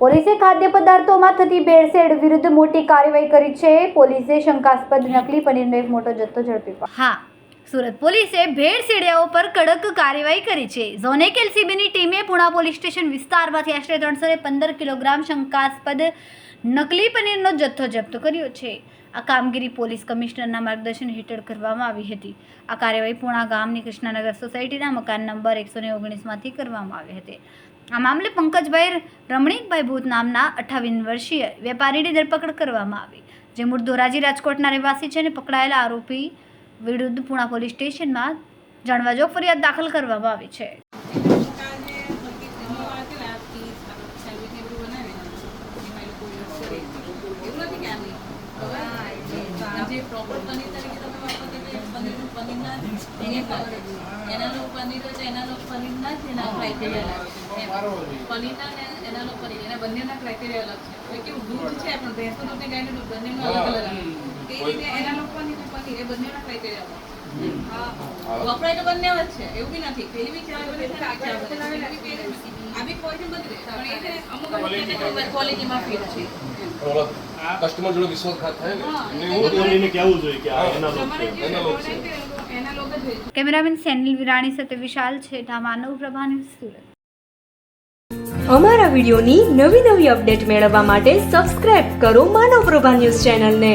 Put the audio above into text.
પોલીસે ખાદ્ય પદાર્થોમાં થતી ભેળસેળ વિરુદ્ધ મોટી કાર્યવાહી કરી છે પોલીસે શંકાસ્પદ નકલી પનીરનો એક મોટો જથ્થો ઝડપી પાડ્યો. હા સુરત પોલીસે ભેળસેડિયાઓ પર કડક કાર્યવાહી કરી છે. ઝોન એક એલસીબીની ટીમે પુણા પોલીસ સ્ટેશન વિસ્તારમાંથી આશરે ત્રણસો પંદર કિલોગ્રામ શંકાસ્પદ નકલી પનીરનો જથ્થો જપ્ત કર્યો છે. આ કામગીરી પોલીસ કમિશનરના માર્ગદર્શન હેઠળ કરવામાં આવી હતી. આ કાર્યવાહી પુણા ગામની કૃષ્ણનગર સોસાયટીના મકાન નંબર એકસો ને ઓગણીસમાંથી કરવામાં આવી હતી. આ મામલે પંકજભાઈ રમણીકભાઈ ભૂત નામના અઠ્ઠાવીસ વર્ષીય વેપારીની ધરપકડ કરવામાં આવી, જે મૂળ ધોરાજી રાજકોટના રહેવાસી છે અને પકડાયેલા આરોપી વિરુદ્ધ પુણા પોલીસ સ્ટેશનમાં જાણવાજોગ ફરિયાદ દાખલ કરવામાં આવી છે જે પ્રોપર પનીર છો જ એની. એના લોકો પનીર ના તો એના લોકો જ એના છે. એમ. પનીરના એના લોકો પનીર એના બંનેના ક્રાઇટેરિયા અલગ છે કેવું દૂધ છે, પણ ભેંસનું દૂધ ને ગાયનું દૂધ બંનેનું અલગ અલગ વપરાય તો બંને જ છે એવું બી નથી. પેલી બી ચા બને છે, આ ચા બને છે. પેલી બી પેલી બી. આ બી quality બધી રહે. પણ એ અમુક અમુક ક્વોલિટીમાં ફેર છે કસ્ટમર જોડે વિશ્વાસઘાત થાય ને? જોઈએ કે એના લોક છે. કેમેરામેન સેનિલ વિરાણી સાથે વિશાલ છેઠા માનવ પ્રભાની સુરત. અમારા વિડીયોની નવી નવી અપડેટ મેળવવા માટે સબસ્ક્રાઇબ કરો માનવ પ્રભા ન્યૂઝ ચેનલને.